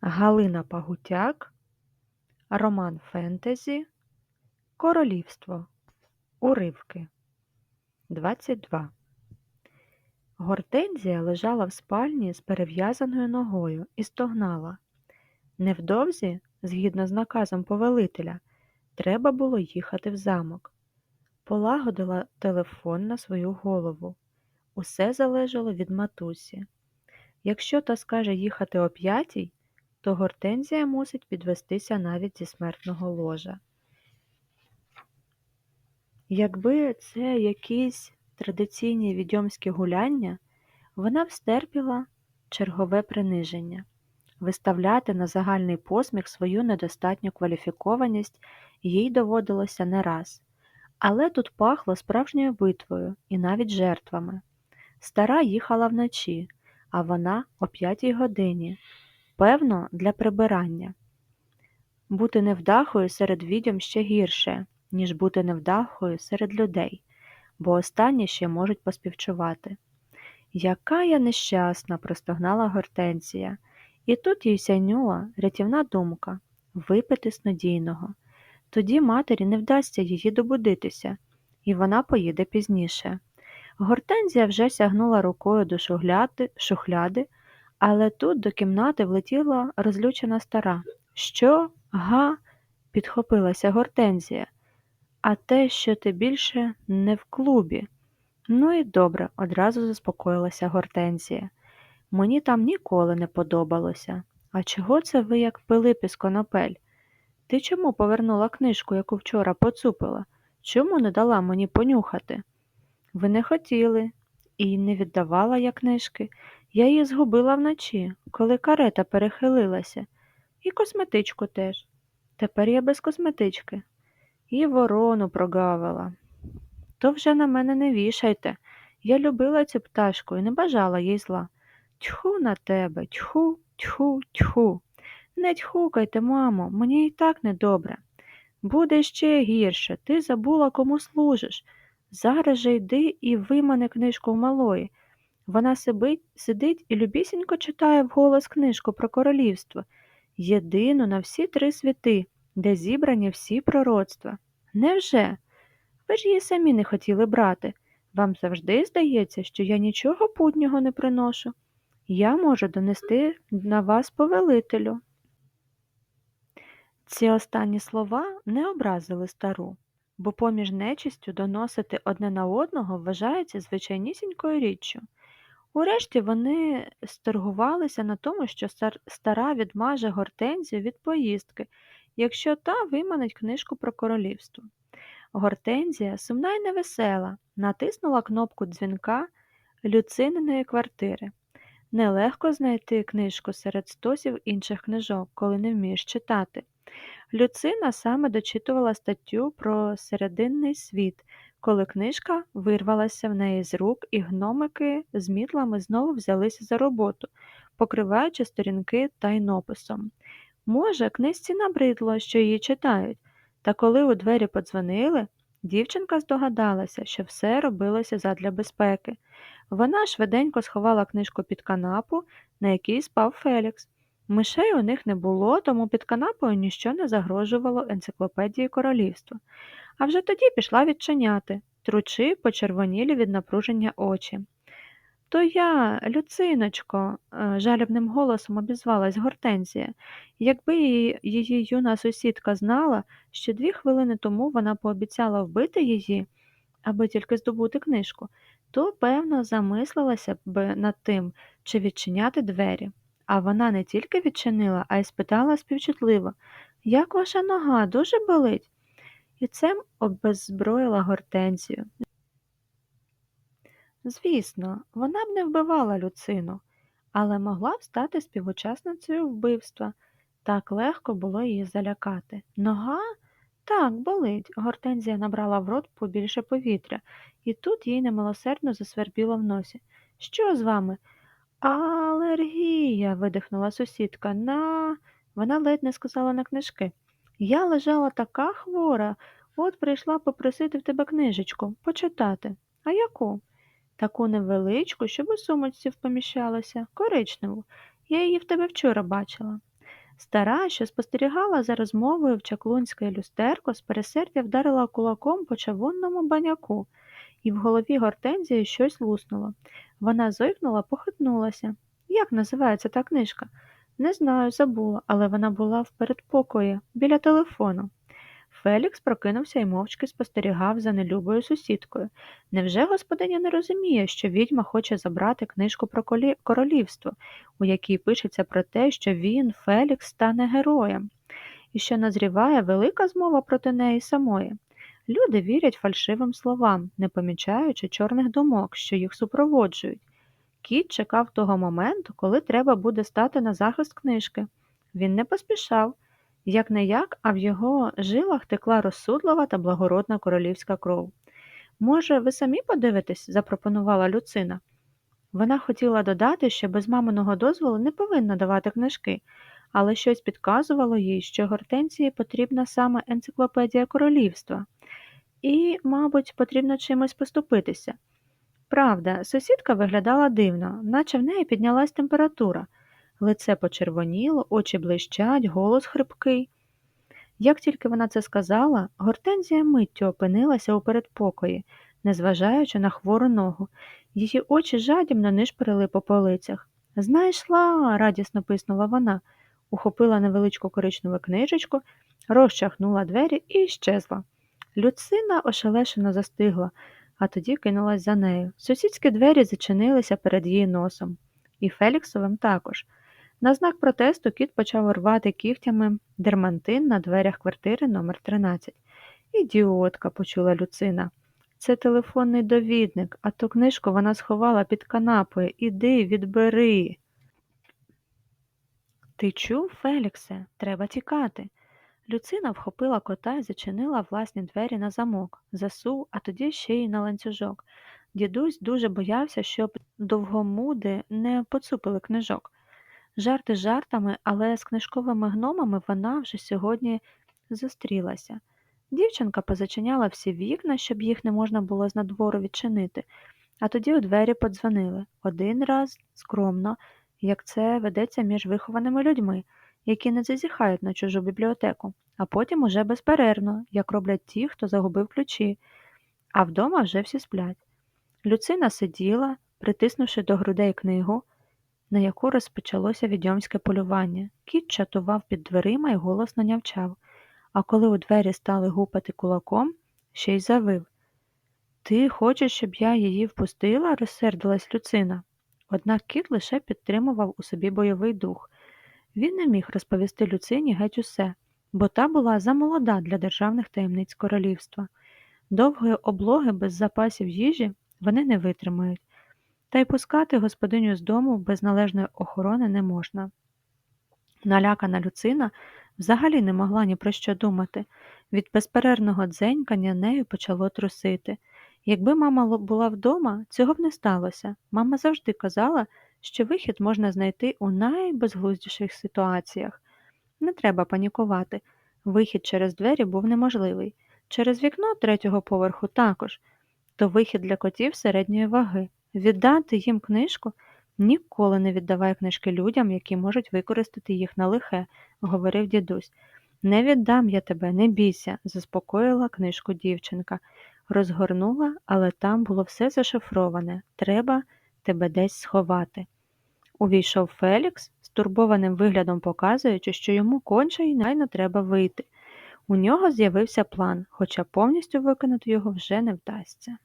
Галина Пагутяк, роман фентезі Королівство. Уривки. 22. Гортензія лежала в спальні з перев'язаною ногою і стогнала. Невдовзі, згідно з наказом повелителя, треба було їхати в замок. Полагодила телефон на свою голову. Усе залежало від матусі. Якщо та скаже їхати о п'ятій, то гортензія мусить підвестися навіть зі смертного ложа. Якби це якісь традиційні відьомські гуляння, вона б стерпіла чергове приниження. Виставляти на загальний посміх свою недостатню кваліфікованість їй доводилося не раз. Але тут пахло справжньою битвою і навіть жертвами. Стара їхала вночі, а вона о п'ятій годині, певно, для прибирання. Бути невдахою серед відьом ще гірше, ніж бути невдахою серед людей, бо останні ще можуть поспівчувати. Яка я нещасна, простогнала Гортензія, і тут їй сяйнула рятівна думка випити снодійного. Тоді матері не вдасться її добудитися, і вона поїде пізніше. Гортензія вже сягнула рукою до шухляди, шухляди, але тут до кімнати влетіла розлючена стара. Що? Га? підхопилася Гортензія. А те, що ти більше не в клубі. Ну і добре, одразу заспокоїлася Гортензія. Мені там ніколи не подобалося. А чого це ви, як Пилип із конопель? Ти чому повернула книжку, яку вчора поцупила? Чому не дала мені понюхати? Ви не хотіли і не віддавала я книжки. Я її згубила вночі, коли карета перехилилася, і косметичку теж. Тепер я без косметички. І ворону прогавила. То вже на мене не вішайте. Я любила цю пташку і не бажала їй зла. Тьху на тебе, тьху, тьху, тьху. Не тьхукайте, мамо, мені і так недобре. Буде ще гірше, ти забула, кому служиш. Зараз же йди і вимани книжку в малої. Вона сидить і любісінько читає вголос книжку про королівство, єдину на всі три світи, де зібрані всі пророцтва. Невже? Ви ж її самі не хотіли брати. Вам завжди здається, що я нічого путнього не приношу. Я можу донести на вас повелителю. Ці останні слова не образили стару, бо поміж нечистю доносити одне на одного вважається звичайнісінькою річчю. Урешті вони сторгувалися на тому, що стара відмаже гортензію від поїздки, якщо та виманить книжку про королівство. Гортензія, сумна й невесела, натиснула кнопку дзвінка Люцининої квартири. Нелегко знайти книжку серед стосів інших книжок, коли не вмієш читати. Люцина саме дочитувала статтю про серединний світ, коли книжка вирвалася в неї з рук, і гномики з мітлами знову взялися за роботу, покриваючи сторінки тайнописом. Може, книжці набридло, що її читають, та коли у двері подзвонили, дівчинка здогадалася, що все робилося задля безпеки. Вона швиденько сховала книжку під канапу, на якій спав Фелікс. Мишей у них не було, тому під канапою ніщо не загрожувало енциклопедії королівства. А вже тоді пішла відчиняти, тручи почервонілі від напруження очі. То я, Люциночко, е, жалібним голосом обізвалась Гортензія. Якби її, її юна сусідка знала, що дві хвилини тому вона пообіцяла вбити її, аби тільки здобути книжку, то, певно, замислилася б над тим, чи відчиняти двері. А вона не тільки відчинила, а й спитала співчутливо Як ваша нога дуже болить? І цим обеззброїла гортензію. Звісно, вона б не вбивала Люцину, але могла б стати співучасницею вбивства. Так легко було її залякати. Нога? Так, болить. Гортензія набрала в рот побільше повітря, і тут їй немилосердно засвербіло в носі. Що з вами? Алергія, видихнула сусідка. На. Вона ледь не сказала на книжки. Я лежала така хвора, от прийшла попросити в тебе книжечку, почитати. А яку? Таку невеличку, щоб у сумочці поміщалася, коричневу. Я її в тебе вчора бачила. Стара, що спостерігала за розмовою в чаклунське люстерко, з пересердя вдарила кулаком по чавунному баняку, і в голові гортензії щось луснуло. Вона зойкнула, похитнулася. Як називається та книжка? Не знаю, забула, але вона була в передпокої, біля телефону. Фелікс прокинувся і мовчки спостерігав за нелюбою сусідкою. Невже господиня не розуміє, що відьма хоче забрати книжку про королівство, у якій пишеться про те, що він, Фелікс, стане героєм, і що назріває велика змова проти неї самої? Люди вірять фальшивим словам, не помічаючи чорних думок, що їх супроводжують. Кіт чекав того моменту, коли треба буде стати на захист книжки. Він не поспішав. Як не як, а в його жилах текла розсудлива та благородна королівська кров. Може, ви самі подивитесь? запропонувала Люцина. Вона хотіла додати, що без маминого дозволу не повинна давати книжки, але щось підказувало їй, що гортензії потрібна саме енциклопедія королівства, і, мабуть, потрібно чимось поступитися. Правда, сусідка виглядала дивно, наче в неї піднялась температура. Лице почервоніло, очі блищать, голос хрипкий. Як тільки вона це сказала, гортензія миттю опинилася у передпокої, незважаючи на хвору ногу. Її очі жадібно нишпорили по полицях. Знайшла, радісно писнула вона, ухопила невеличку коричневу книжечку, розчахнула двері і щезла. Люцина ошелешено застигла, а тоді кинулась за нею. Сусідські двері зачинилися перед її носом, і Феліксовим також. На знак протесту кіт почав рвати кігтями дермантин на дверях квартири номер 13 Ідіотка, почула Люцина. Це телефонний довідник, а ту книжку вона сховала під канапою. Іди, відбери. Ти чув, Феліксе? Треба тікати. Люцина вхопила кота і зачинила власні двері на замок, засув, а тоді ще й на ланцюжок. Дідусь дуже боявся, щоб довгомуди не поцупили книжок. Жарти жартами, але з книжковими гномами вона вже сьогодні зустрілася. Дівчинка позачиняла всі вікна, щоб їх не можна було з надвору відчинити, а тоді у двері подзвонили один раз скромно, як це ведеться між вихованими людьми, які не зазіхають на чужу бібліотеку, а потім уже безперервно, як роблять ті, хто загубив ключі, а вдома вже всі сплять. Люцина сиділа, притиснувши до грудей книгу, на яку розпочалося відьомське полювання. Кіт чатував під дверима і голосно нявчав, а коли у двері стали гупати кулаком, ще й завив. Ти хочеш, щоб я її впустила? розсердилась Люцина. Однак кіт лише підтримував у собі бойовий дух. Він не міг розповісти Люцині геть усе, бо та була замолода для державних таємниць королівства. Довгої облоги без запасів їжі вони не витримають, та й пускати господиню з дому без належної охорони не можна. Налякана Люцина взагалі не могла ні про що думати. Від безперервного дзенькання нею почало трусити. Якби мама була вдома, цього б не сталося. Мама завжди казала, що вихід можна знайти у найбезглуздіших ситуаціях. Не треба панікувати. Вихід через двері був неможливий. Через вікно третього поверху також. То вихід для котів середньої ваги. Віддати їм книжку ніколи не віддавай книжки людям, які можуть використати їх на лихе, говорив дідусь. Не віддам я тебе, не бійся, заспокоїла книжку дівчинка. Розгорнула, але там було все зашифроване. Треба тебе десь сховати. Увійшов Фелікс, стурбованим виглядом показуючи, що йому конче й найно треба вийти. У нього з'явився план, хоча повністю виконати його вже не вдасться.